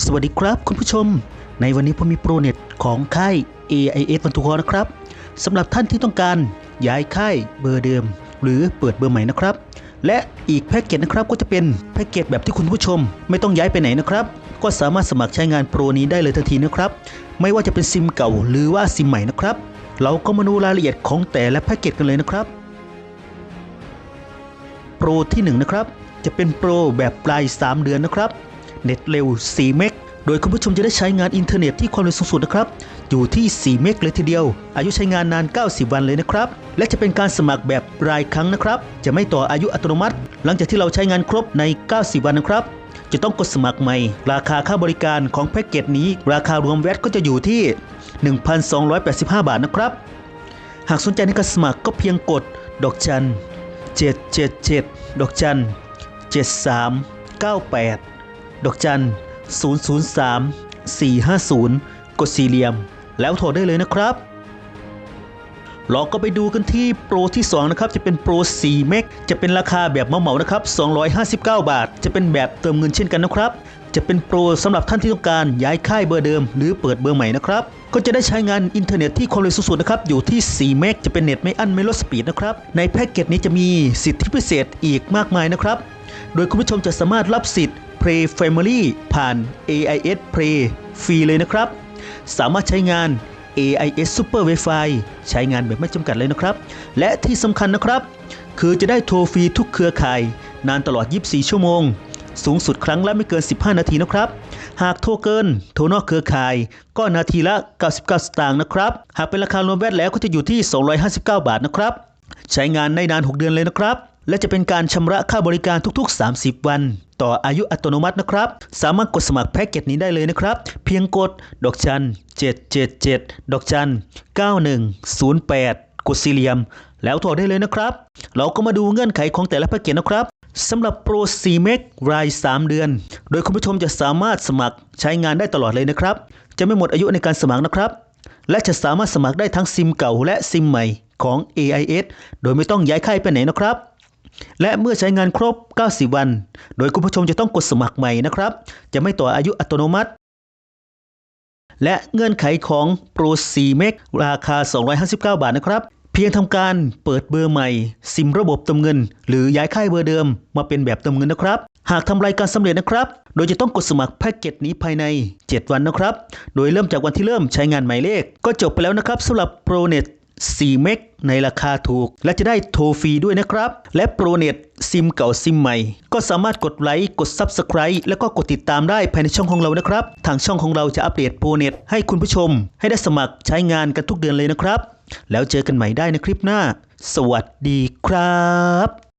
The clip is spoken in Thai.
สวัสดีครับคุณผู้ชม ในวันนี้ผมมีโปรเน็ตของค่าย AIS วันทุกคนนะครับสำหรับท่านที่ต้องการย้ายค่ายเบอร์เดิม หรือเปิดเบอร์ใหม่นะครับ และอีกแพ็กเกจนะครับก็จะเป็นแพ็กเกจแบบที่คุณผู้ชม ไม่ต้องย้ายไปไหนนะครับ ก็สามารถสมัครใช้งานโปรนี้ได้เลยทันทีนะครับ ไม่ว่าจะเป็นซิมเก่าหรือว่าซิมใหม่นะครับ เราก็มาดูรายละเอียดของแต่ละแพ็กเกจกันเลยนะครับโปรที่1นะครับจะเป็นโปรแบบปลาย 3 เดือนนะครับ เน็ตเร็ว 4 เมก โดยคุณผู้ชมจะได้ใช้งานอินเทอร์เน็ตที่ความเร็วสูงสุดนะครับ อยู่ที่ 4 เมกเลยทีเดียว อายุใช้งานนาน 90 วันเลยนะครับ และจะเป็นการสมัครแบบรายครั้งนะครับ จะไม่ต่ออายุอัตโนมัติ หลังจากที่เราใช้งานครบใน 90 วันนะครับจะต้องกดสมัครใหม่ ราคาค่าบริการของแพ็กเกจนี้ ราคารวมแวตก็จะอยู่ที่ 1,285 บาทนะครับ หากสนใจในการสมัครก็เพียงกด ดอกจัน 777 ดอกจัน 73 98 ดอกจัน 003 450 กดสี่เหลี่ยม แล้วโทรได้เลยนะครับเราก็ไปดูกันที่โปรที่ 2 นะครับ จะเป็นโปร 4 เมกจะเป็นราคาแบบเหมาๆนะครับ 259 บาท จะเป็นแบบเติมเงินเช่นกันนะครับ จะเป็นโปรสำหรับท่านที่ต้องการย้ายค่ายเบอร์เดิม หรือเปิดเบอร์ใหม่นะครับ ก็จะได้ใช้งานอินเทอร์เน็ตที่ความเร็วสูงสุดนะครับ อยู่ที่ 4 เมกจะเป็นเน็ตไม่อั้นไม่ลดสปีดนะครับ ในแพ็กเกจนี้จะมีสิทธิพิเศษอีกมากมายนะครับ โดยคุณผู้ชมจะสามารถรับสิทธิ์ Play Family ผ่าน AIS Play ฟรีเลยนะครับ สามารถใช้งาน AIS Super Wi-Fi ใช้งานแบบไม่จำกัดเลยนะครับ และที่สำคัญนะครับ คือจะได้โทรฟรีทุกเครือข่าย นานตลอด 24 ชั่วโมง สูงสุดครั้งละไม่เกิน 15 นาทีนะครับ หากโทรเกิน โทรนอกเครือข่าย ก็นาทีละ 99 สตางค์นะครับ หากเป็นราคารวมแวตแล้วก็จะอยู่ที่ 259 บาทนะครับ ใช้งานได้นาน 6 เดือนเลยนะครับ และจะเป็นการชำระค่าบริการทุกๆ 30 วัน ต่ออายุอัตโนมัตินะครับ สามารถกดสมัครแพ็กเกจนี้ได้เลยนะครับ เพียงกด ดอกจัน 777 ดอกจัน 9108 กดสี่เหลี่ยม แล้วโทรได้เลยนะครับ เราก็มาดูเงื่อนไขของแต่ละแพ็กเกจนะครับสำหรับโปร4เมกราย 3 เดือน โดยคุณผู้ชมจะสามารถสมัครใช้งานได้ตลอดเลยนะครับ จะไม่หมดอายุในการสมัครนะครับ และจะสามารถสมัครได้ทั้งซิมเก่าและซิมใหม่ของ AIS โดยไม่ต้องย้ายค่ายไปไหนนะครับ และเมื่อใช้งานครบ 90 วัน โดยคุณผู้ชมจะต้องกดสมัครใหม่นะครับ จะไม่ต่ออายุอัตโนมัติ และเงื่อนไขของโปร4เมกราคา 259 บาทนะครับ เพียงทำการเปิดเบอร์ใหม่ ซิมระบบเติมเงิน หรือย้ายค่ายเบอร์เดิม มาเป็นแบบเติมเงินนะครับ หากทำรายการสำเร็จนะครับ โดยจะต้องกดสมัครแพ็กเกจนี้ภายใน 7 วันนะครับ โดยเริ่มจากวันที่เริ่มใช้งานหมายเลข ก็จบไปแล้วนะครับสำหรับโปรเน็ต 4 เมกในราคาถูก และจะได้โทรฟรีด้วยนะครับ และโปรเน็ตซิมเก่าซิมใหม่ ก็สามารถกดไลค์ กด Subscribe แล้วก็กดติดตามได้ภายในช่องของเรานะครับ ทางช่องของเราจะอัปเดตโปรเน็ตให้คุณผู้ชม ให้ได้สมัครใช้งานกันทุกเดือนเลยนะครับ แล้วเจอกันใหม่ได้ในคลิปหน้า สวัสดีครับ